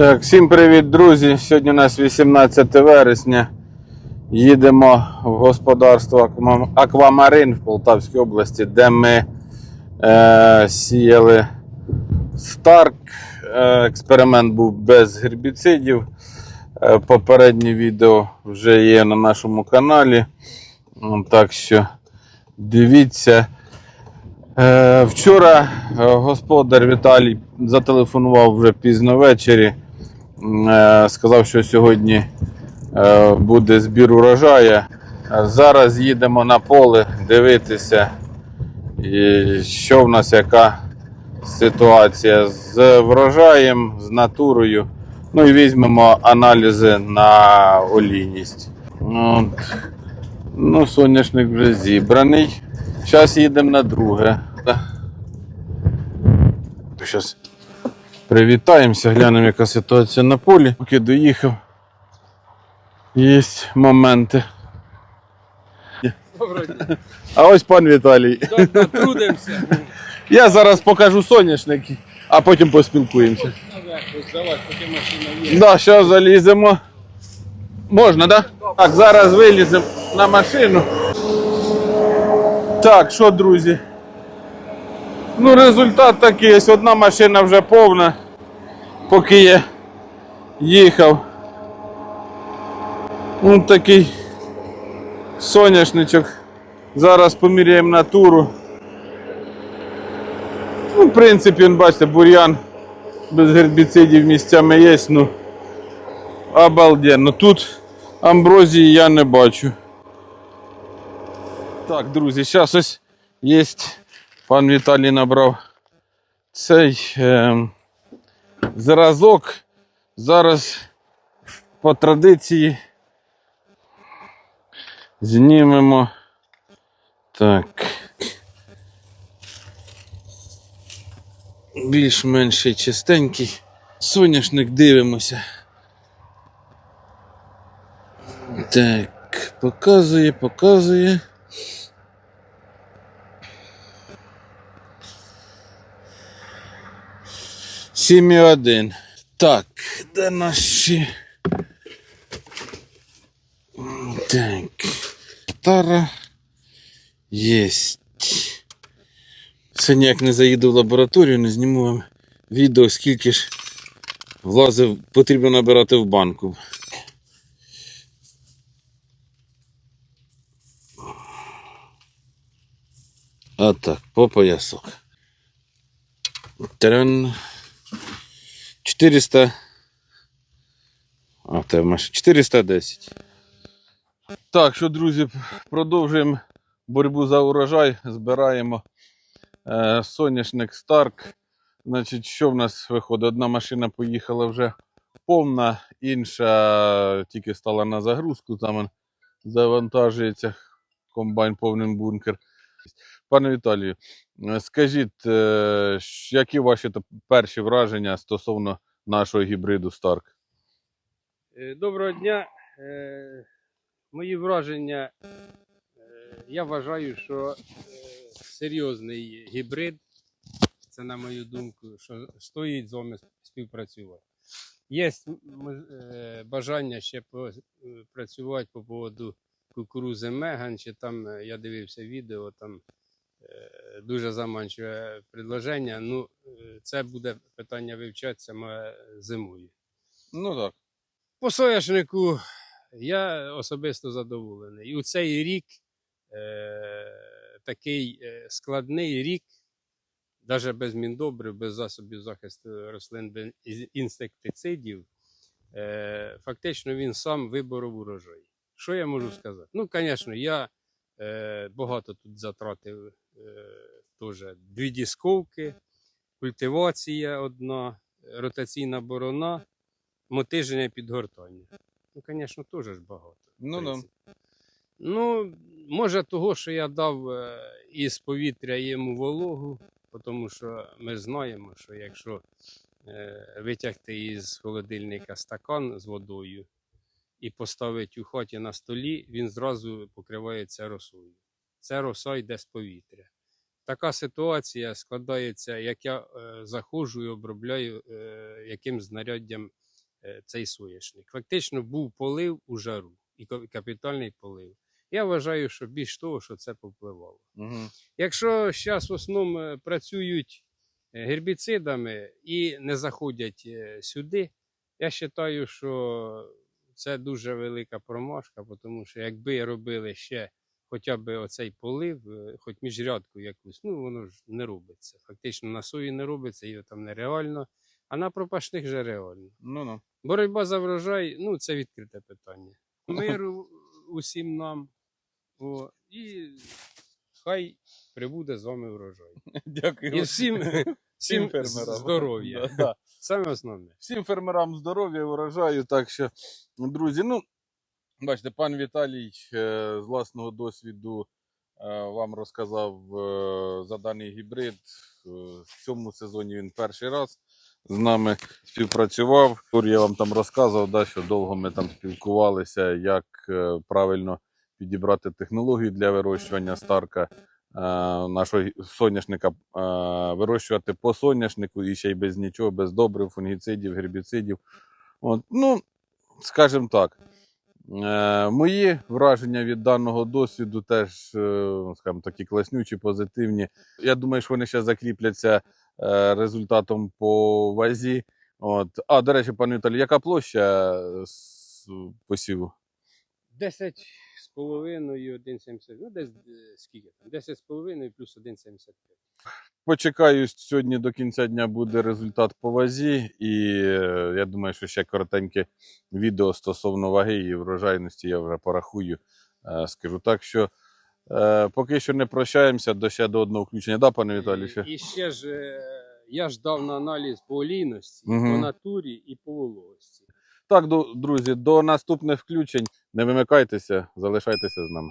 Так, всім привіт, друзі. Сьогодні у нас 18 вересня. Їдемо в господарство Аквамарин в Полтавській області, де ми е, сіяли старк. Е, експеримент був без гербіцидів. Е, попереднє відео вже є на нашому каналі. Так що дивіться. Е, Вчора господар Віталій зателефонував вже пізно ввечері. Е, Сказав, що сьогодні е, буде збір урожаю. Зараз їдемо на поле дивитися, що в нас яка ситуація з врожаєм, з натурою. Ну і візьмемо аналізи на олійність. От. Ну, соняшник вже зібраний. Зараз їдемо на друге. Зараз привітаємося, глянемо, яка ситуація на полі. Поки доїхав. Є моменти. Доброго дня. А ось пан Віталій. Трудимося. Я зараз покажу соняшник, а потім поспілкуємося. Наверху поки машина є. Да, зараз заліземо. Можна, да? Так, зараз виліземо на машину. Так, що, друзі? Ну, результат такий. Ось одна машина вже повна, поки я їхав. Ну, такий соняшничок. Зараз поміряємо натуру. Ну, в принципі, бачите, бур'ян без гербіцидів місцями є, ну обалденно. Тут амброзії я не бачу. Так, друзі, зараз ось є. Пан Віталій набрав цей е, зразок. Зараз по традиції знімемо. Так. більш-менш чистенький. Соняшник дивимося. Так, показує, показує. Сім і один. Так, де наші? Так. Тара єсть. Сьогодні як не заїду в лабораторію, не зніму вам відео, скільки ж влазив, потрібно набирати в банку. А так, по поясок. Таран. 400. А, в 410. Так, що, друзі, продовжуємо боротьбу за урожай, збираємо е, соняшник Старк. Значить, що в нас виходить? Одна машина поїхала вже повна, інша тільки стала на загрузку, там завантажується комбайн повним бункер. Пане Віталію, е, скажіть, е, які ваші перші враження стосовно нашого гібриду Старк? Е, Доброго дня. Е, Мої враження. е, Я вважаю, що серйозний гібрид, це на мою думку, що стоїть з вами співпрацювати. Є бажання ще працювати по поводу кукурузи Меган, чи там я дивився відео, там дуже заманчиве предложення. Ну, це буде питання вивчатися м, зимою. Ну так. По соняшнику я особисто задоволений. І у цей рік е, такий е, складний рік, навіть без міндобрив, без засобів захисту рослин, без інсектицидів, е, фактично він сам виборов урожай. Що я можу сказати? Ну, звісно, я е, багато тут затратив е, теж дві дісковки, культивація одна, ротаційна борона мотиження підгортання. Ну, звісно, теж ж багато. Ну, да. Ну, може, того, що я дав е, із повітря йому вологу, тому що ми знаємо, що якщо е, витягти із холодильника стакан з водою і поставити у хаті на столі, він зразу покривається росою. Це роса йде з повітря. Така ситуація складається, як я е, заходжу і обробляю е, яким знаряддям е, цей соняшник. Фактично був полив у жару і капітальний полив. Я вважаю, що більш того, що це повпливало. Угу. Якщо зараз в основному працюють гербіцидами і не заходять сюди, я вважаю, що це дуже велика промашка, тому що якби робили ще хоча б оцей полив, е, хоч міжрядку якусь, ну воно ж не робиться. Фактично на сої не робиться, і там нереально, а на пропашних вже реально. Ну ну. Боротьба за врожай, ну це відкрите питання. Миру усім нам. О, і хай прибуде з вами врожай. Дякую. І всім, всім здоров'я. Да, да. Саме основне. Всім фермерам здоров'я, урожаю. Так що, друзі, ну, бачите, пан Віталій е, з власного досвіду е, вам розказав е, за даний гібрид. В цьому сезоні він перший раз з нами співпрацював. Я вам там розказував, да, що довго ми там спілкувалися, як правильно підібрати технологію для вирощування старка. Нашого соняшника вирощувати по соняшнику і ще й без нічого, без добрив, фунгіцидів, гербіцидів. От, ну, скажімо так, мої враження від даного досвіду теж, е, скажімо, такі класнючі, позитивні. Я думаю, що вони ще закріпляться е, результатом по вазі. От. А, до речі, пане Віталій, яка площа е, посіву? 10 з половиною, 1,70. Ну, десь е, скільки там? 10 з половиною плюс 1,75. Почекаю, сьогодні до кінця дня буде результат по вазі, і е, я думаю, що ще коротеньке відео стосовно ваги і врожайності я вже порахую. е, Скажу так, що е, поки що не прощаємося до ще до одного включення. Да, пане Віталій? Ще? І, ще ж я ж дав на аналіз по олійності, Мгм. по натурі і по вологості. Так, друзі, до наступних включень. Не вимикайтеся, залишайтеся з нами.